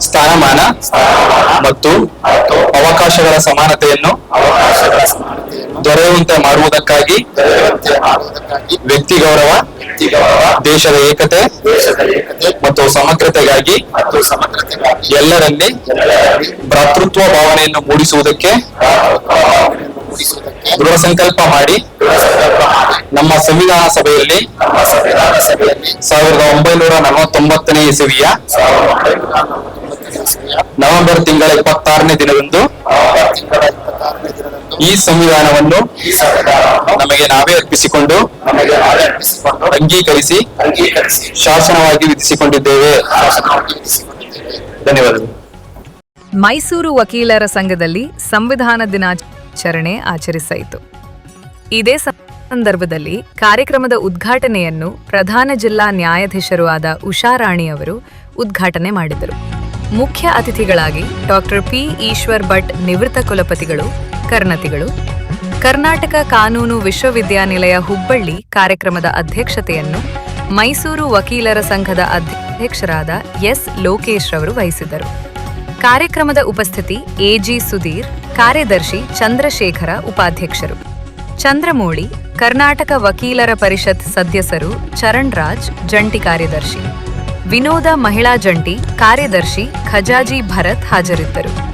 ಸ್ಥಾನಮಾನ ಮತ್ತು ಅವಕಾಶಗಳ ಸಮಾನತೆಯನ್ನು ದೊರೆಯುವಂತೆ ಮಾಡುವುದಕ್ಕಾಗಿ ವ್ಯಕ್ತಿ ಗೌರವ, ದೇಶದ ಏಕತೆ ಮತ್ತು ಸಮಗ್ರತೆಗಾಗಿ ಎಲ್ಲರಲ್ಲಿ ಭ್ರಾತೃತ್ವ ಭಾವನೆಯನ್ನು ಮೂಡಿಸುವುದಕ್ಕೆ ದೃಢ ಸಂಕಲ್ಪ ಮಾಡಿ ನಮ್ಮ ಸಂವಿಧಾನ ಸಭೆಯಲ್ಲಿ ಸಾವಿರದ ಒಂಬೈನೂರ ನಲವತ್ತೊಂಬತ್ತನೇ ಇಸವಿಯ ನವೆಂಬರ್ ತಿಂಗಳ ಇಪ್ಪತ್ತಾರನೇ ದಿನದಂದು ಈ ಸಂವಿಧಾನವನ್ನು ನಮಗೆ ನಾವೇ ಅರ್ಪಿಸಿಕೊಂಡು ಅಂಗೀಕರಿಸಿ ಶಾಸನವಾಗಿ ವಿಧಿಸಿಕೊಂಡಿದ್ದೇವೆ. ಧನ್ಯವಾದಗಳು. ಮೈಸೂರು ವಕೀಲರ ಸಂಘದಲ್ಲಿ ಸಂವಿಧಾನ ದಿನಾಚರಣೆ ಆಚರಿಸಾಯಿತು ಇದೇ ಸಂದರ್ಭದಲ್ಲಿ ಕಾರ್ಯಕ್ರಮದ ಉದ್ಘಾಟನೆಯನ್ನು ಪ್ರಧಾನ ಜಿಲ್ಲಾ ನ್ಯಾಯಾಧೀಶರು ಆದ ಉಷಾರಾಣಿ ಅವರು ಉದ್ಘಾಟನೆ ಮಾಡಿದರು. ಮುಖ್ಯ ಅತಿಥಿಗಳಾಗಿ ಡಾಕ್ಟರ್ ಪಿ ಈಶ್ವರ್ ಭಟ್ ನಿವೃತ್ತ ಕುಲಪತಿಗಳು, ಕರ್ಣತಿಗಳು. ಕರ್ನಾಟಕ ಕಾನೂನು ವಿಶ್ವವಿದ್ಯಾನಿಲಯ ಹುಬ್ಬಳ್ಳಿ ಕಾರ್ಯಕ್ರಮದ ಅಧ್ಯಕ್ಷತೆಯನ್ನು ಮೈಸೂರು ವಕೀಲರ ಸಂಘದ ಅಧ್ಯಕ್ಷರಾದ ಎಸ್ ಲೋಕೇಶ್ ರವರು ವಹಿಸಿದ್ದರು. ಕಾರ್ಯಕ್ರಮದ ಉಪಸ್ಥಿತಿ ಎಜಿ ಸುಧೀರ್, ಕಾರ್ಯದರ್ಶಿ ಚಂದ್ರಶೇಖರ ಉಪಾಧ್ಯಕ್ಷರು. ಚಂದ್ರಮೌಳಿ, ಕರ್ನಾಟಕ ವಕೀಲರ ಪರಿಷತ್ ಸದಸ್ಯರು ಚರಣ್ ರಾಜ್ ಜಂಟಿ ಕಾರ್ಯದರ್ಶಿ. ವಿನೋದ ಮಹಿಳಾ ಜಂಟಿ ಕಾರ್ಯದರ್ಶಿ ಖಜಾಜಿ ಭರತ್ ಹಾಜರಿದ್ದರು.